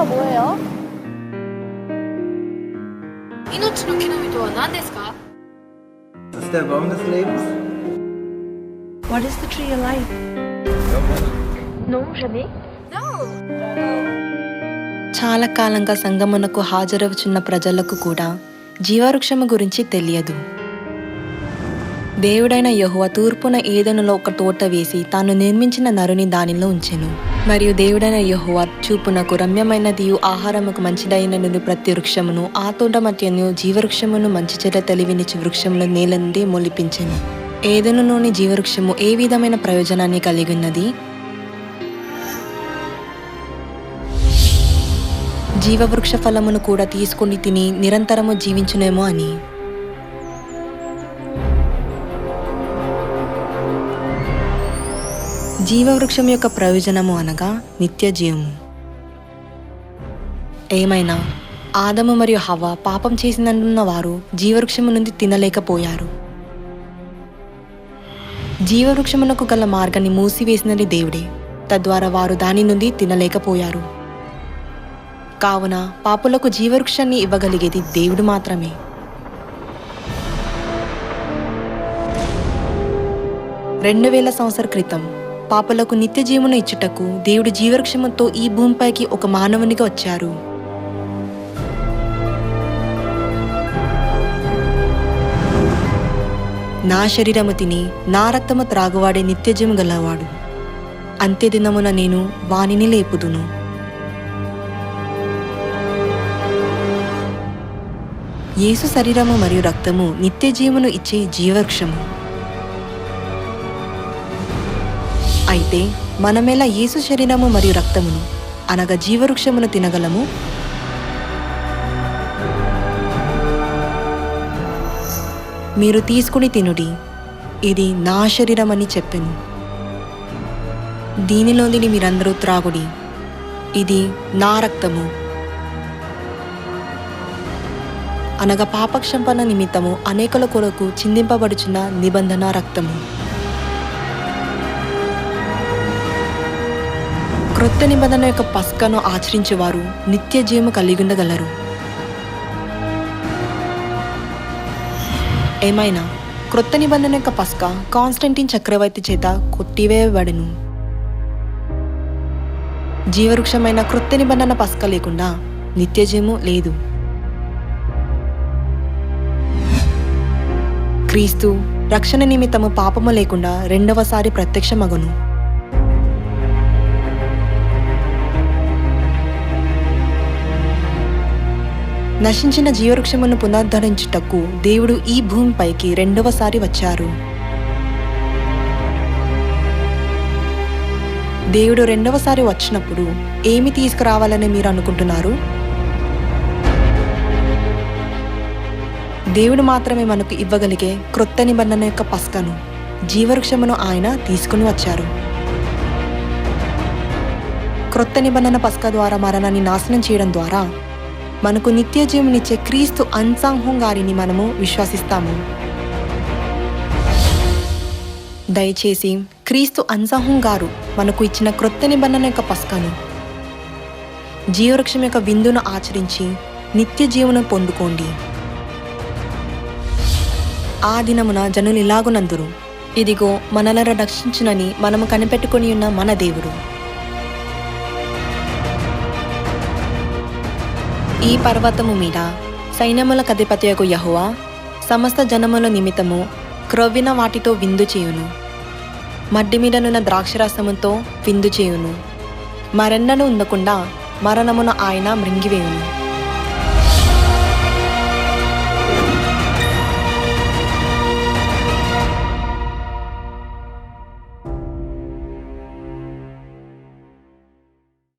단어가 뭐예요? 命の木の実とは何ですか Das ist der Baum des Lebens. What is the tree of life? Non, jamais. చాలా కాలంగా సంగమునకు హాజరవుచున్న ప్రజలకు కూడా జీవవృక్షము గురించి తెలియదు దేవుడైన యెహోవా తూర్పున ఏదెనులో ఒక తోట వేసి తాను నిర్మించిన నరుని దానిలో ఉంచెను మరియు దేవుడైన యహోవా చూపునకు రమ్యమైనదియు ఆహారముకు మంచిదైనది ప్రతి వృక్షమును ఆ తోట మధ్యను జీవవృక్షమును మంచి చెడ్డ తెలివినిచ్చు వృక్షమును నేల నుండి మొలిపించెను. జీవవృక్షము ఏ విధమైన ప్రయోజనాన్ని కలిగి ఉన్నది జీవవృక్ష ఫలమును కూడా తీసుకుని తిని నిరంతరము జీవించునేమో అని. జీవవృక్షం యొక్క ప్రయోజనము అనగా నిత్య జీవము ఏమైనా ఆదము మరియు హవ పాపం చేసిందనున్న వారు జీవవృక్షము నుండి తినలేకపోయారు. జీవవృక్షమునకు గల మార్గాన్ని మూసివేసినది దేవుడే. తద్వారా వారు దాని నుండి తినలేకపోయారు. కావున పాపులకు జీవవృక్షాన్ని ఇవ్వగలిగేది దేవుడు మాత్రమే. రెండు వేల సంవత్సర క్రితం పాపలకు నిత్య జీవను ఇచ్చుటకు దేవుడు జీవవృక్షముతో ఈ భూమిపైకి ఒక మానవునిగా వచ్చారు. నా శరీరము తిని నా రక్తము త్రాగువాడే నిత్యజీవం గలవాడు. అంత్య దినమున నేను వానిని లేపుదును. యేసు శరీరము మరియు రక్తము నిత్య జీవమును ఇచ్చే జీవవృక్షము అయితే మనమెలా యేసు శరీరము మరియు రక్తమును అనగా జీవవృక్షమును తినగలము? మీరు తీసుకుని తినుడి. ఇది నా శరీరం అని చెప్పాను. దీనిలోనిది మీరందరూ త్రాగుడి. ఇది నా రక్తము. అనగా పాపక్షంపణ నిమిత్తము అనేకుల కొరకు చిందింపబడుచున్న నిబంధన రక్తము. క్రొత్త నిబంధన యొక్క పస్కను ఆచరించేవారు నిత్య జీవము కలిగి ఉండగలరు ఏమైనా క్రొత్త నిబంధన యొక్క పస్క కాన్స్టంటిన్ చక్రవర్తి చేత కొట్టివేయబడెను. జీవవృక్షమైన క్రొత్త నిబంధన పస్క లేకుండా నిత్యజీవము లేదు. క్రీస్తు రక్షణ నిమిత్తము పాపము లేకుండా రెండవసారి ప్రత్యక్షమగును. నశించిన జీవవృక్షమును పునరుద్ధరించుటకు దేవుడు ఈ భూమిపైకి రెండవసారి వచ్చారు. దేవుడు రెండవసారి వచ్చినప్పుడు ఏమి తీసుకురావాలని మీరు అనుకుంటున్నారు? దేవుడు మాత్రమే మనకు ఇవ్వగలిగే క్రొత్త నిబంధన యొక్క పస్కను జీవవృక్షమును ఆయన తీసుకుని వచ్చారు. క్రొత్త నిబంధన పస్క ద్వారా మరణాన్ని నాశనం చేయడం ద్వారా మనకు నిత్య జీవనిచ్చే క్రీస్తు అన్సాంహం గారిని మనము విశ్వసిస్తాము. దయచేసి క్రీస్తు అన్సాహం గారు మనకు ఇచ్చిన క్రొత్త నిబంధన యొక్క పస్కను జీవవృక్షం యొక్క విందును ఆచరించి నిత్య జీవనం పొందుకోండి. ఆ దినమున జనులు ఇలాగునందురు ఇదిగో మనలను రక్షించునని మనము కనిపెట్టుకొని ఉన్న మన దేవుడు. ఈ పర్వతము మీద సైన్యముల కధిపతియకు యహువా సమస్త జనముల నిమిత్తము క్రొవ్విన వాటితో విందు చేయును. మడ్డి మీదనున్న ద్రాక్షరసముతో విందు చేయును. మరెన్నను ఉండకుండా మరణమున ఆయన మృంగివేయును.